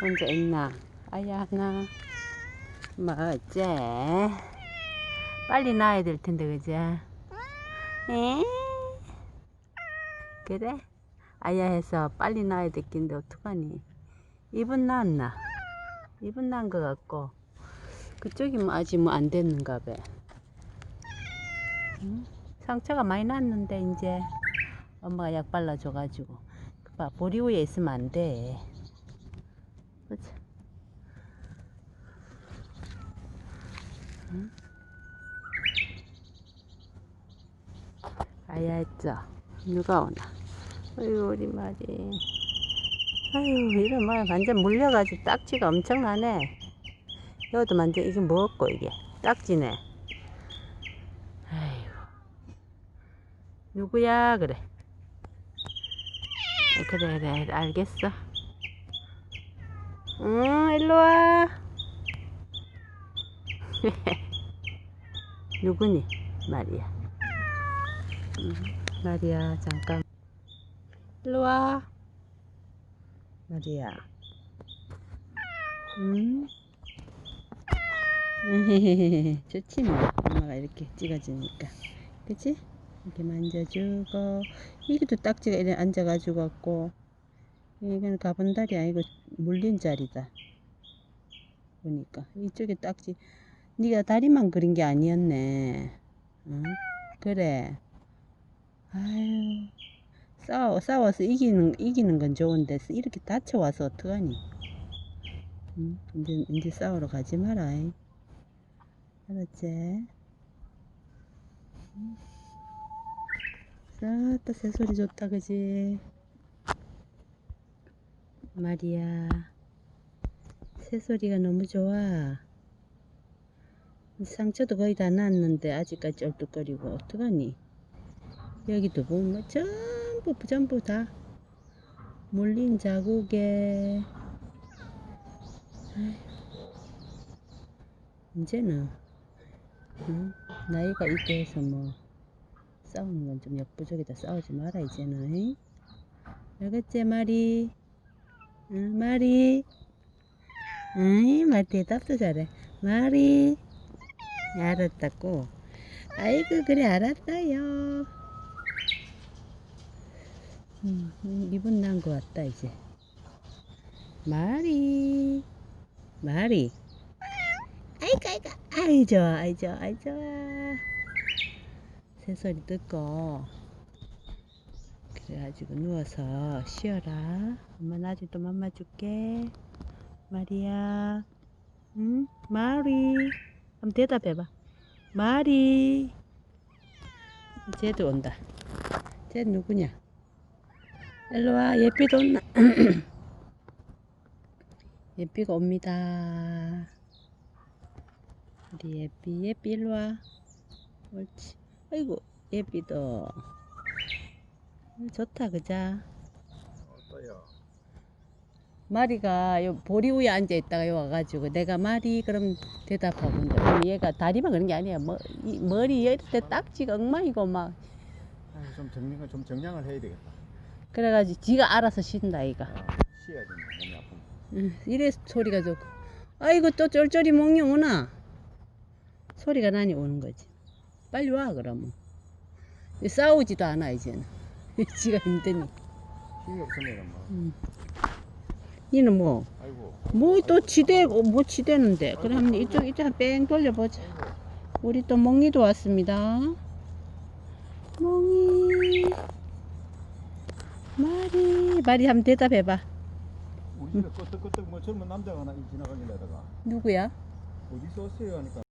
혼자 있나? 아야 하나. 뭐지? 빨리 나야 될 텐데 그지? 에? 그래? 아야 해서 빨리 나야 될 긴데 어떡하니? 입은 나았나? 입은 난 것 같고 그쪽이 뭐 아직 뭐 안 됐는가 봐. 응? 상처가 많이 났는데 이제 엄마가 약 발라줘가지고 봐 보리 위에 있으면 안 돼. 그치? 응? 아야 했죠. 누가 오나? 어휴 우리 말이. 아유 이런 말 완전 물려가지고 딱지가 엄청나네. 여기도 완전 이게 뭐고 이게 딱지네. 아이고 누구야 그래. 아, 그래 그래 알겠어. 응 일로 와. 누구니 말이야. 응, 말이야 잠깐. 일로 와. 말이야. 응? 좋지 뭐. 엄마가 이렇게 찍어주니까. 그치? 이렇게 만져주고. 이것도 딱지가 이래 앉아가지고 갖고. 이건 가본달이 아니고 물린 자리다. 보니까. 이쪽에 딱지. 네가 다리만 그린 게 아니었네. 응? 그래. 아유. 싸워, 싸워서 이기는, 이기는 건 좋은데, 이렇게 다쳐와서 어떡하니? 응? 이제, 이제 싸우러 가지 마라. 잉. 알았지? 응? 싸다, 새소리 좋다, 그지? 말이야. 새소리가 너무 좋아. 상처도 거의 다 났는데, 아직까지 쩔뚝거리고, 어떡하니? 여기도 보면 전부 전부 다 물린 자국에 이제는 응? 나이가 있고 해서 뭐 싸우는 건 좀 역부족이다 싸우지 마라 이제는 응? 알겠지 마리 응 마리. 응말 대답도 잘해. 마리. 알았다고. 아이고 그래 알았어요. 음, 음, 이분 난 것 같다 이제. 마리. 마리. 아이고 아이고. 아이 좋아 아이 좋아 아이 좋아. 새소리 듣고 그래가지고 누워서. 쉬어라. 엄마 나중에 또 맘마 줄게. 마리야 응? 마리. 한번 대답해봐. 마리. 쟤도 온다. 쟤 누구냐? 일로와. 예삐도 온나? 예삐가 옵니다. 우리 예삐 예삐 일로와. 옳지. 아이고 예삐도 좋다 그자 어떠요? 마리가 요 보리 위에 앉아 있다가 요 와가지고 내가 마리 그럼 대답하고 있는데 그럼 얘가 다리만 그런 게 아니야 머, 이, 머리 이럴 때 딱지가 엉망이고 막 아, 좀 정리가 좀 정량을 해야 되겠다. 그래가지고 지가 알아서 쉰다 이가 아, 쉬어야 된다. 몸이 아프면. 응, 이래 소리가 좋고 아이고 또 쫄쫄이 몽이 오나 소리가 나니 오는 거지 빨리 와 그러면 싸우지도 않아 이제는 지가 힘드니. 힘이 없으면 뭐. 응. 니는 뭐? 아이고. 뭐 또 지대고 뭐 지대는데? 그럼 이쪽 이쪽 뺑 돌려보자. 우리 또 몽이도 왔습니다. 몽이. 마리. 마리 한번 대답해봐. 우리 집에 끄떡끄떡 뭐 젊은 남자가 하나 지나가길래다가. 누구야? 어디서 왔어요 하니까